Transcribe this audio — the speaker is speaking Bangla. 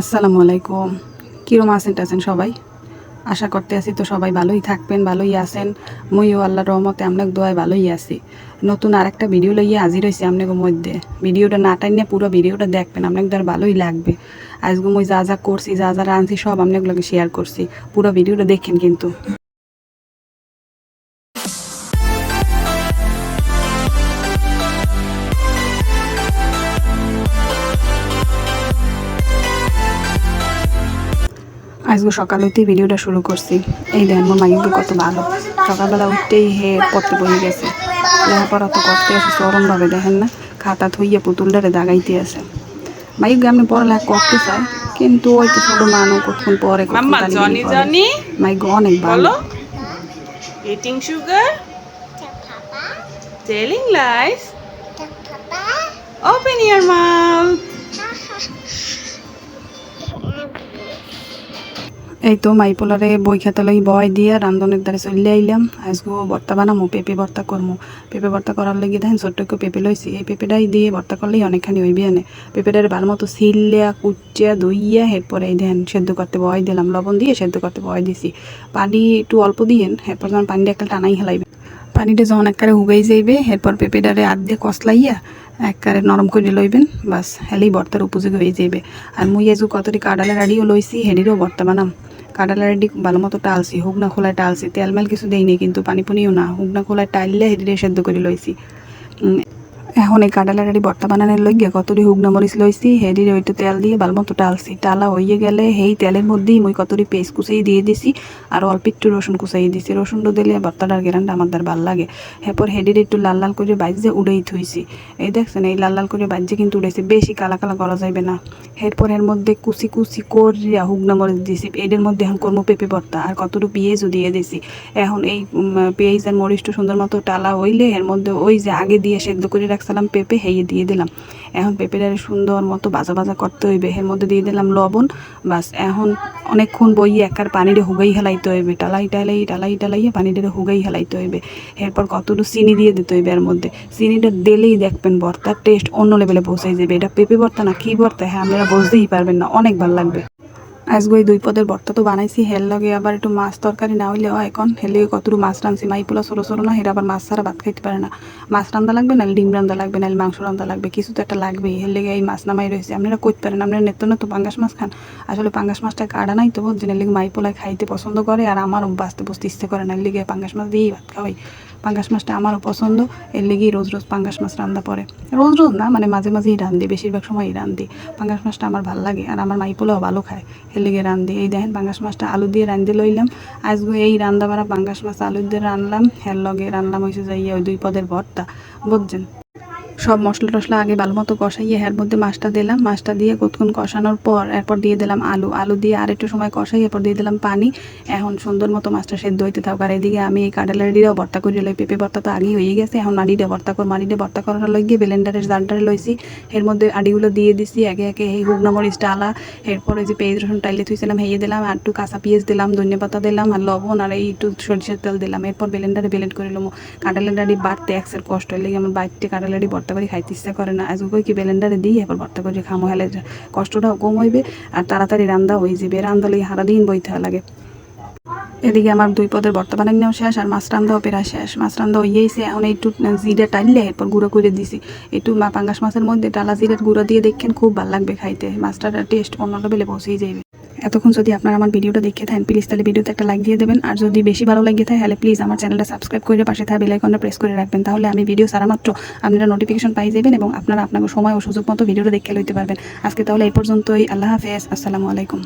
আসসালামু আলাইকুম। কিরম আছেন টাছেন সবাই? আশা করতে আছি তো সবাই ভালোই থাকবেন, ভালোই আছেন। মুইও আল্লাহর রহমতে আপনাকে দোয়ায় ভালোই আছি। নতুন আর একটা ভিডিও লইয়ে হাজির হয়েছি আপনাকে মধ্যে। ভিডিওটা না টাইনে পুরো ভিডিওটা দেখবেন আপনাকে ধর ভালোই লাগবে। আজকে মুই যা যা করছি, যা যা রাঁধছি, সব আপনাগুলোকে শেয়ার করছি। পুরো ভিডিওটা দেখেন কিন্তু। আজকে সকাল হইতেই ভিডিওটা শুরু করছি এই দেন মোর মাইকগুলো কত ভালো সকালবেলা উঠতেই হে পড়তে বই গেছে লেখাপড়া তো করতে আছে চরমভাবে দেখেন না খাতা থইয়ে পুতুলটারে দাগাইতে আছে মাইক আপনি পড়ালেখা করতে চাই কিন্তু ওই তো ছোট মানুষ কতক্ষণ পরে মাইক অনেক ভালো eating sugar telling lies open your mouth এই তো মাইপোলারে বই খাতা বয় দিয়ে রান্ধনের দ্বারে চলে আইলাম। আজকে ভর্তা বানামো, পেঁপে ভর্তা করমু। পেঁপে ভর্তা করার লাগি দেখেন ছোট্ট একটু পেঁপে লইছি। এই পেঁপেটাই দিয়ে ভর্তা করলেই অনেকখানি হইবে এনে। পেঁপেটারে ভালো মতো সিলিয়া কুচিয়া, ধুইয়া এরপরে এই দেন সেদ্ধ করতে বয় দিলাম। লবণ দিয়ে সেদ্ধ করতে বয় দিছি। পানি একটু অল্প দিয়েন, এরপর যখন পানিটা একটা টানাই হেলাইবে। পানিটা যখন একবারে উগাই যাইবে, এরপর পেঁপেটারে আধ দিয়ে কসলাইয়া একবারে নরম করে লইবেন, বাস হেলেই ভর্তার উপযোগী হয়ে যাইবে। আর মুই এজু কতটি কাডালা রাডিও লইছি, হেডিরও ভর্তা বানাম। দিক ভালো মতো টালছি হুগনা খোলায় টালছি, তেল মেল কিছু দেইনি কিন্তু পানি পুনিও না। হুগনা খোলায় টাইললে হেডিরে সেদ্ধ করে লইছি। এখন এই কাডালা রাডি ভর্তা বানানোর লইগে কতটি হুগনা মরিচ লইছি, হেডিরে ওইটা তেল দিয়ে ভালো মতো টালছি। টালা হইয়ে গেলে সেই তেলের মধ্যেই মুই কতটি পেস্ট কুচাই দিয়ে দিছি আর অল্প একটু রসুন কুচাই দিছি। রসুনটা দিলে ভর্তাটার গেরানটা আমার দ্বার ভালো লাগে। এরপর হেডির একটু লাল লাল করে বাইজে উড়েই থুইছি। এই দেখছেন, এই লাল লাল করে বাইজে কিন্তু উড়েছে, বেশি কালা কালা করা যাবে না। এরপর এর মধ্যে কুচি কুচি করিয়া হুগনা মরিচ দিছি। এদের মধ্যে এখন কর্ম পেঁপে ভর্তা আর কতটুকু পেঁয়াজও দিয়ে দিছি। এখন এই পেঁয়াজ আর মরিচটা সুন্দর মতো টালা হইলে এর মধ্যে ওই যে আগে দিয়ে সেদ্ধ করে রাখছিলাম পেঁপে হেয়ে দিয়ে দিলাম। এখন পেঁপেটারে সুন্দর মতো ভাজা ভাজা করতে হইবে। এর মধ্যে দিয়ে দিলাম লবণ। বাস, এখন অনেকক্ষণ বইয়ে একার পানিরে হুগাই হেলাইতে হইবে। টালাই টালাই টালাই টালাইয়ে পানিটারে হুগাই হেলাইতে হইবে। এরপর কতটুকু চিনি দিয়ে দিতে হইবে এর মধ্যে? চিনিটা দিলেই দেখবেন ভর্তার টেস্ট অন্য লেভেলে পৌঁছাই যাবে। এটা পেঁপে ভর্তা না কী ভর্তা? হ্যাঁ আপনারা বুঝতেই পারবেন না। অনেক ভালো লাগবে। আজকে ওই দুই পদের বর্তা তো বানাইছি, হের লগে আবার একটু মাছ তরকারি না হইলে হয়। এখন হেলে কতটুকু মাছ রাঁধছি মাইপুলা ছোটো ছোটো না, হেরা আবার মাছ ছাড়া ভাত খাইতে পারে না। মাছ রান্দা লাগবে, নাহলে ডিম রান্দা লাগবে, নাহলে মাংস রান্দা লাগবে, কিছু তো একটা লাগবেই। হের লেগে এই মাছ নামাই রয়েছে, আপনারা কইতে পারেন, আপনারা নেত্য তো পাঙ্গাস মাছ খান। আসলে পাঙ্গাস মাছটা কাটা নাই তো এর লেগে মাইপোলায় খাইতে পছন্দ করে, আর আমার বাঁচতে বসতে ইচ্ছে করে না লেগে পাঙ্গাস মাছ দিয়েই ভাত খাওয়াই। পাঙ্গাস মাছটা আমারও পছন্দ। এর লেগেই রোজ রোজ পাঙ্গাস মাছ রান্না পড়ে রোজ রোজ না মানে মাঝে মাঝেই রান্ধি বেশিরভাগ সময়ই রান্ধি পাঙ্গাস মাছটা আমার ভালো লাগে আর আমার মাই মাইপোলাও ভালো খায়, এর লেগে রান্ধি এই দেখেন পাঙ্গাস মাছটা আলু দিয়ে রান্ধে লইলাম। আজগো এই রান্দা বাড়া পাঙ্গাস মাছ আলু দিয়ে রানলাম হের লগে রানলাম হয়েছে যাইয়া ওই দুই পদের ভর্তা। বুঝছেন? সব মশলা টশলা আগে ভালো মতো কষাইয়ে এর মধ্যে মাছটা দিলাম। মাছটা দিয়ে কতক্ষণ কষানোর পর এরপর দিয়ে দিলাম আলু। আলু দিয়ে আর একটু সময় কষাই এরপর দিয়ে দিলাম পানি। এখন সুন্দর মতো মাছটা সেদ্ধ হইতে থাক আর এদিকে আমি এই কাডালারিটাও ভর্তা করে লই। পেঁপে ভর্তা তো আগেই হয়ে গেছে। এখন আড়িটা ভর্তা কর মাড়িটা ভর্তা করার লইগে ব্লেন্ডারের জালটারে লইছি। এর মধ্যে আড়িগুলো দিয়ে দিছি। একে একে এই হুগনা মরিচ ডালা এরপর ওই যে পেঁয়াজ, রসুন টাইলে থুইছিলাম হেয়ে দিলাম। আর একটু কাঁচা পেঁয়াজ দিলাম, ধনিয়া পাতা দিলাম আর লবণ আর এই একটু সরিষার তেল দিলাম। এরপর ব্লেন্ডারে ব্লেন্ড করে নিলাম কাঁটালাডি বাড়তে একসের কষ্ট হলে আমার বাড়িতে কাঁটালাডি ভর্তা করে খাইতে ইচ্ছা করে না। আজকে কি ব্লেন্ডারে দিই এরপর ভর্তা করে খামো। হেলে কষ্টটাও কম হইবে, আর তাড়াতাড়ি রান্দা হয়ে যাবে। রান্দা লাগে সারাদিন বইতে লাগে। এদিকে আমার দুই পদের ভর্তা বানানোও শেষ, আর মাছ রান্দাও পেরা শেষ। মাছ রান্দা হইয়েছে এখন একটু জিরা টানলে এরপর গুঁড়ো করে দিছি। একটু পাঙ্গাস মাছের মধ্যে টালা জিরার গুঁড়ো দিয়ে দেখেন খুব ভালো লাগবে খাইতে। মাছটার টেস্ট অন্য লেভেলে পৌঁছেই যাবে এতক্ষণ যদি আপনারা আমার ভিডিওটা দেখে থাকেন প্লিজ তাহলে ভিডিওতে একটা লাইক দিয়ে দেবেন। আর যদি বেশি ভালো লাগে থাকে, তাহলে প্লিজ আমার চ্যানেলটা সাবস্ক্রাইব করে পাশে থাকা বেলাইকনটা প্রেস করে রাখবেন। তাহলে আমি ভিডিও সারা মাত্র আপনারা নোটিফিকেশন পাই যাবেন এবং আপনারা আপনাকে সময় ও সুযোগ মতো ভিডিওটা দেখে লইতে পারবেন। আজকে তাহলে এই পর্যন্তই। আল্লাহ হাফেজ। আসসালামু আলাইকুম।